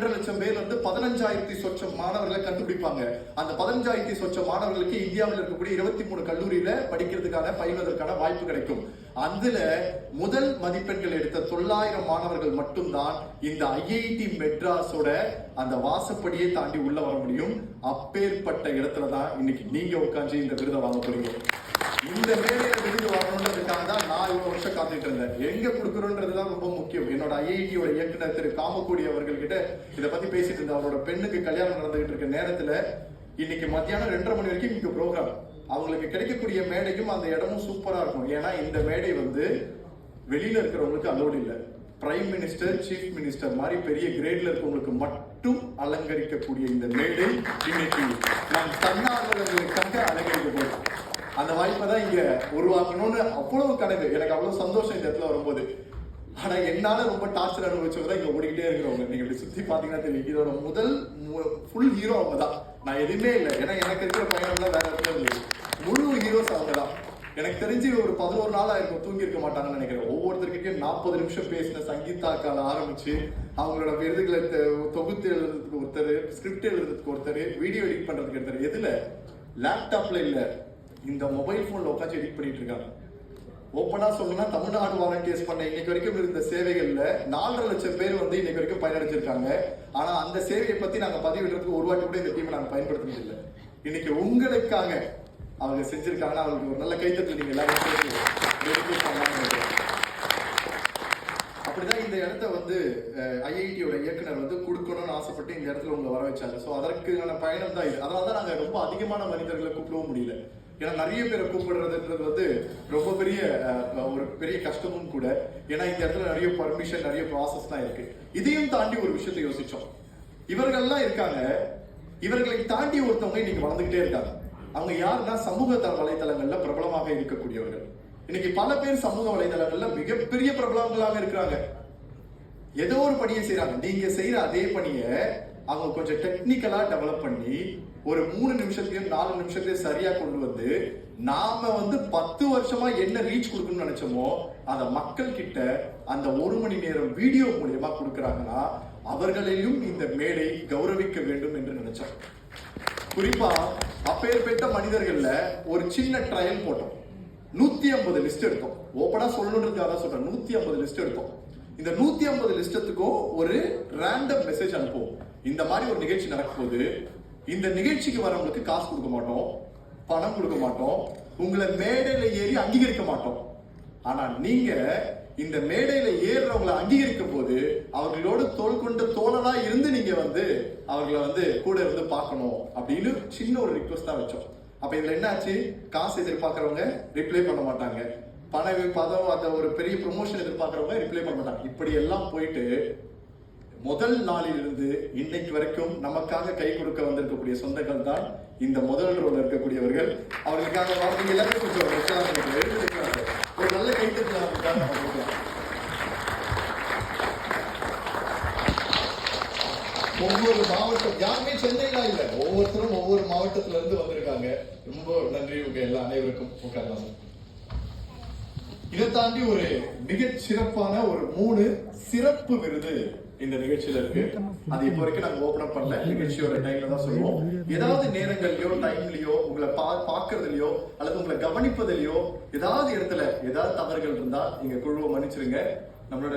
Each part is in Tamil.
ரெண்டரை லட்சம் பேர் வந்து பதினஞ்சாயிரத்தி சொச்சம் மாணவர்களை கண்டுபிடிப்பாங்க. அந்த பதினஞ்சாயிரத்தி சொச்சம் மாணவர்களுக்கு இந்தியாவில் இருக்கக்கூடிய இருபத்தி மூணு கல்லூரியில படிக்கிறதுக்கான பயில்வதற்கான வாய்ப்பு கிடைக்கும். அதுல முதல் மதிப்பெண்கள் எடுத்த தொள்ளாயிரம் மாணவர்கள் மட்டும்தான் இந்த ஐஐடி மெட்ராஸோட அந்த வாசப்படியை தாண்டி உள்ள வர முடியும். அப்பேற்பட்ட இடத்துல தான் இன்னைக்கு நீங்க உட்காந்து இந்த விருதை வாங்க போறீங்க. இந்த மேடையில விருது வாங்கணுன்றதுக்காக தான் நான் பார்த்துட்டு இருந்தேன் எங்க கொடுக்கறோன்றது தான் ரொம்ப முக்கியம். என்னோட ஐஐடியோட இயக்குனர் திரு காமக்கோடி அவர்கள்கிட்ட இதை பத்தி பேசிட்டு இருந்தேன் அவரோட பெண்ணுக்கு கல்யாணம் நடந்துகிட்டு இருக்க நேரத்துல இன்னைக்கு மத்தியானம் ரெண்டரை மணி வரைக்கும் இங்க ப்ரோக்ராம் அவங்களுக்கு கிடைக்கக்கூடிய மேடைக்கும் அந்த இடமும் சூப்பரா இருக்கும். ஏன்னா இந்த மேடை வந்து வெளியில இருக்கிறவங்களுக்கு அலோடு இல்லை. பிரைம் மினிஸ்டர் சீஃப் மினிஸ்டர் மாதிரி பெரிய கிரேட்ல இருக்கவங்களுக்கு மட்டும் அலங்கரிக்கக்கூடிய இந்த மேடை இன்னைக்கு நான் தன்னார்வலர்களுக்காக அலங்கரிக்கப்படும். அந்த வாய்ப்பை தான் இங்க உருவாக்கணும்னு அவ்வளவு கனவு. எனக்கு அவ்வளவு சந்தோஷம் இந்த இடத்துல வரும்போது. ஆனா என்னால ரொம்ப டார்ச்சர் அனுபவிச்சவங்க தான் இங்க ஓடிக்கிட்டே இருக்கிறவங்க. நீங்க இப்படி சுத்தி பாத்தீங்கன்னா தெரியும். இதோட முதல் ஃபுல் ஹீரோ அவங்க தான். நான் எதுவுமே இல்லை. ஏன்னா எனக்கு இருக்கிற பயணம் தான் வேற இடத்துல இருந்தது முழு ஹீரோஸ் அவங்க தான். எனக்கு தெரிஞ்சு ஒரு பதினோரு நாள் ஆயிருக்கும் தூங்கி இருக்க மாட்டாங்கன்னு நினைக்கிறேன். ஒவ்வொருத்தர்கிட்டயும் நாற்பது நிமிஷம் பேசின சங்கீதாக்கால ஆரம்பிச்சு அவங்களோட விருதுகளை தொகுத்து எழுதுறதுக்கு ஒருத்தர் ஸ்கிரிப்ட் எழுதுறதுக்கு ஒருத்தர் வீடியோ எடிட் பண்றதுக்கு ஒருத்தர் எதுல? லேப்டாப்ல இல்லை. இந்த மொபைல் போன்ல உட்காந்து எடிட் பண்ணிட்டு இருக்காங்க. ஓப்பனா சொல்லணும்னா தமிழ்நாடு வாலண்டியர்ஸ் பண்ண இன்னைக்கு வரைக்கும் இருந்த சேவைகள்ல நாலரை லட்சம் பேர் வந்து இன்னைக்கு வரைக்கும் பயனடைஞ்சிருக்காங்க. ஆனா அந்த சேவையை பத்தி நாங்க பதிவிடுறதுக்கு ஒரு வாட்டி கூட இந்த டீமை நாங்க பயன்படுத்தினது இல்லை. இன்னைக்கு உங்களுக்காக அவங்க செஞ்சிருக்காங்கன்னா அவங்களுக்கு ஒரு நல்ல கைத்தட்டல் நீங்க எல்லாரும் அப்படிதான் இந்த இடத்த வந்து ஐஐடியோட இயக்குனர் வந்து கொடுக்கணும்னு ஆசைப்பட்டு இந்த இடத்துல உங்களை வர வச்சாங்க ஸோ அதற்கான பயணம் தான் இது. அதனால தான் நாங்கள் ரொம்ப அதிகமான மனிதர்களை கூப்பிடவும் முடியல. ஏன்னா நிறைய பேரை கூப்பிடுறதுன்றது வந்து ரொம்ப பெரிய ஒரு பெரிய கஷ்டமும் கூட. ஏன்னா இந்த இடத்துல நிறைய பர்மிஷன் நிறைய ப்ராசஸ்லாம் இருக்கு. இதையும் தாண்டி ஒரு விஷயத்தை யோசிச்சோம். இவர்கள்லாம் இருக்காங்க. இவர்களை தாண்டி ஒருத்தவங்க இன்னைக்கு வளர்ந்துகிட்டே இருக்காங்க. அவங்க யாருன்னா சமூக த- வலைதளங்கள்ல பிரபலமாக இருக்கக்கூடியவர்கள். இன்னைக்கு பல பேர் சமூக வலைதளங்கள்ல மிகப்பெரிய பிரபலங்களாக இருக்கிறாங்க. ஏதோ ஒரு பணியை செய்யறாங்க நீங்க செய்யற அதே பணியை அவங்க கொஞ்சம் டெக்னிக்கலா டெவலப் பண்ணி ஒரு மூணு நிமிஷத்தையும் நாலு நிமிஷத்தையும் சரியா கொண்டு வந்து நாம வந்து பத்து வருஷமா என்ன ரீச் கொடுக்கணும்னு நினைச்சோமோ அதை மக்கள் கிட்ட அந்த ஒரு மணி நேரம் வீடியோ மூலியமா கொடுக்கறாங்கன்னா அவர்களையும் இந்த மேடை கௌரவிக்க வேண்டும் என்று நினைச்சோம். குறிப்பா அப்பேற்பட்ட மனிதர்கள்ல ஒரு சின்ன ட்ரையல் போட்டோம். நூத்தி ஐம்பது லிஸ்ட் எடுத்தோம். ஓப்பனா சொல்லணுன்றதுக்காக தான் சொல்றேன். நூத்தி ஐம்பது லிஸ்ட் எடுத்தோம். இந்த நூத்தி ஐம்பது லிஸ்டத்துக்கும் ஒரு ரேண்டம் மெசேஜ் அனுப்புவோம். இந்த மாதிரி ஒரு நிகழ்ச்சி நடக்கும்போது இந்த நிகழ்ச்சிக்கு வரவங்களுக்கு காசு கொடுக்க மாட்டோம் பணம் கொடுக்க மாட்டோம் உங்களை மேடையில ஏறி அங்கீகரிக்க மாட்டோம். ஆனா நீங்க இந்த மேடையில ஏறுறவங்களை அங்கீகரிக்கும் போது அவர்களோடு தோல் கொண்ட தோழலா இருந்து நீங்க வந்து அவர்களை வந்து கூட இருந்து பார்க்கணும் அப்படின்னு சின்ன ஒரு ரிக்வஸ்ட் தான் வச்சோம். அப்ப இதுல என்னாச்சு காசு எதிர்பார்க்கறவங்க ரிப்ளை பண்ண மாட்டாங்க. பண பதம் அந்த ஒரு பெரிய ப்ரொமோஷன் எதிர்பார்க்கறவங்க ரிப்ளை பண்ண மாட்டாங்க. இப்படி எல்லாம் போயிட்டு முதல் நாளிலிருந்து இன்னைக்கு வரைக்கும் நமக்காக கை கொடுக்க வந்திருக்கக்கூடிய சொந்தங்கள் தான் இந்த முதல் ரோல இருக்கக்கூடியவர்கள். அவர்களுக்காக வாழ்க்கை எல்லாரும் கொஞ்சம் ஒரு நல்ல கைத்தட்டல் ஒவ்வொரு மாவட்டம் யாருமே சென்னையில இல்ல. ஒவ்வொருத்தரும் ஒவ்வொரு மாவட்டத்துல இருந்து வந்திருக்காங்க. ரொம்ப நன்றி உங்க எல்லா அனைவருக்கும். உட்காரலாம். இதை தாண்டி ஒரு மிக சிறப்பான ஒரு மூணு சிறப்பு விருது. இந்த நிகழ்ச்சியில இருக்கு. அது இப்போ வரைக்கும் நாங்க ஓபன் அப் பண்ணல. நிகழ்ச்சியோட டைம்ல தான் சொல்லுவோம். ஏதாவது நேரங்கள்லயோ டைம்லயோ உங்களை பா பாக்குறதுலயோ அல்லது உங்களை கவனிப்பதிலயோ ஏதாவது இடத்துல ஏதாவது தவறுகள் இருந்தா நீங்க குழுவை மன்னிச்சிருங்க. நம்மளோட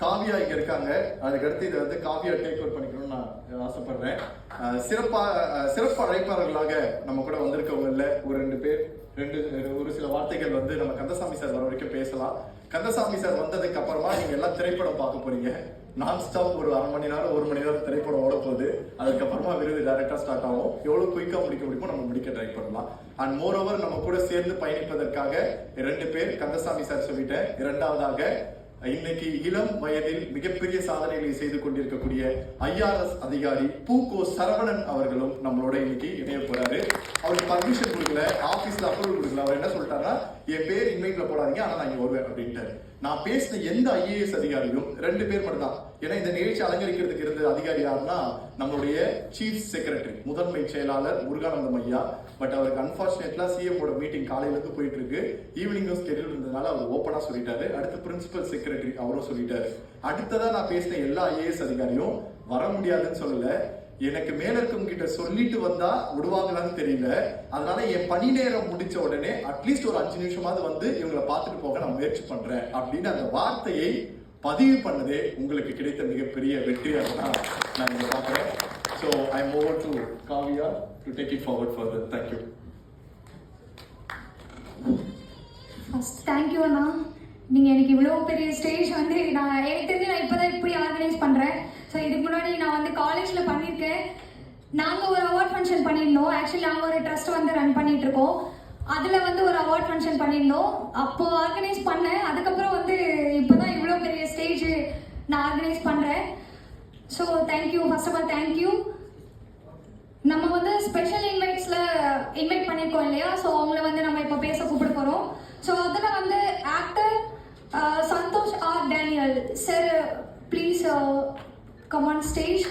காவியா இங்க இருக்காங்க. அதுக்கு அடுத்து இதை வந்து காவியா டேக் ஓவர் பண்ணிக்கணும்னு நான் ஆசைப்படுறேன். அஹ் சிறப்பா சிறப்பு அழைப்பாளர்களாக நம்ம கூட வந்திருக்கவங்கல்ல ஒரு ரெண்டு பேர் ரெண்டு ஒரு சில வார்த்தைகள் வந்து நம்ம கந்தசாமி சார் வர வரைக்கும் பேசலாம். கந்தசாமி சார் வந்ததுக்கு அப்புறமா நீங்க எல்லாம் திரைப்படம் பார்க்க போறீங்க. நான் ஸ்டாப் ஒரு அரை மணி நேரம் ஒரு மணி நேரம் திரைப்படம் ஓட போகுது. அதுக்கப்புறமா விருது டைரக்டா ஸ்டார்ட் ஆகும். எவ்வளவு குயிக்கா முடிக்க முடியுமோ நம்ம முடிக்க ட்ரை பண்ணலாம். அண்ட் மோர் ஓவர் நம்ம கூட சேர்ந்து பயணிப்பதற்காக ரெண்டு பேர் கந்தசாமி சார் சொல்லிட்டேன். இரண்டாவதாக இன்னைக்கு இளம் வயதில் மிகப்பெரிய சாதனைகளை செய்து கொண்டிருக்கக்கூடிய ஐஆர்எஸ் அதிகாரி பூகோ சரவணன் அவர்களும் நம்மளோட இன்னைக்கு இணைய போறாரு. அவருக்கு பர்மிஷன் கொடுக்கல ஆபீஸ்ல அப்ரூவல் கொடுக்கல. அவர் என்ன சொல்லிட்டாருன்னா என் பேர் இன்வைட்ல போடாதீங்க ஆனா நான் இங்க வருவேன் அப்படின்ட்டு நான் பேசின எந்த ஐஏஎஸ் அதிகாரியும் ரெண்டு பேர் மட்டும் தான் ஏன்னா இந்த நிகழ்ச்சி அலங்கரிக்கிறதுக்கு இருந்த அதிகாரி யாருன்னா நம்மளுடைய சீஃப் செக்ரட்டரி முதன்மை செயலாளர் முருகானந்தம் ஐயா. பட் அவருக்கு அன்பார்ச்சுனேட்லா சிஎம் ஓட மீட்டிங் காலையிலிருந்து போயிட்டு இருக்கு ஈவினிங்கும் ஸ்கெடியூல் இருந்ததுனால அவர் ஓப்பனா சொல்லிட்டாரு. அடுத்து பிரின்சிபல் செக்ரட்டரி அவரும் சொல்லிட்டாரு. அடுத்ததா நான் பேசின எல்லா ஐஏஎஸ் அதிகாரியும் வர முடியாதுன்னு சொல்லல. எனக்கு மேல இருக்கவங்க கிட்ட சொல்லிட்டு வந்தா விடுவாங்களான்னு தெரியல. அதனால என் பணி நேரம் முடிச்ச உடனே அட்லீஸ்ட் ஒரு அஞ்சு நிமிஷமாவது வந்து இவங்களை பார்த்துட்டு போக நான் முயற்சி பண்றேன் அப்படின்னு அந்த வார்த்தையை பதிவு பண்ணதே உங்களுக்கு கிடைத்த மிகப்பெரிய வெற்றியாக தான் நான் இங்க பார்க்குறேன். So I over to Kavya to take it forward further thank you first thank you அண்ணா. நீங்கள் எனக்கு இவ்வளோ பெரிய ஸ்டேஜ் வந்து நான் எனக்கு தெரிஞ்சு நான் இப்போ தான் இப்படி ஆர்கனைஸ் பண்ணுறேன் ஸோ இதுக்கு முன்னாடி நான் வந்து காலேஜில் பண்ணியிருக்கேன். நாங்கள் ஒரு அவார்ட் ஃபங்க்ஷன் பண்ணியிருந்தோம். ஆக்சுவலி நாங்கள் ஒரு ட்ரஸ்ட் வந்து ரன் பண்ணிட்டு இருக்கோம் அதில் வந்து ஒரு அவார்ட் ஃபங்க்ஷன் பண்ணியிருந்தோம். அப்போது ஆர்கனைஸ் பண்ணேன். அதுக்கப்புறம் வந்து இப்போ ஸ்டேஜ் நான் ஆர்கனைஸ் பண்ணுறேன் so thank you first of all thank you நம்ம வந்து ஸ்பெஷல் இன்வைட்ஸ்ல இன்வைட் பண்ணியிருக்கோம் இல்லையா? ஸோ அவங்கள வந்து நம்ம இப்போ பேச கூப்பிட போகிறோம் ஸோ அதில் வந்து actor Santhosh R Daniel sir please come on stage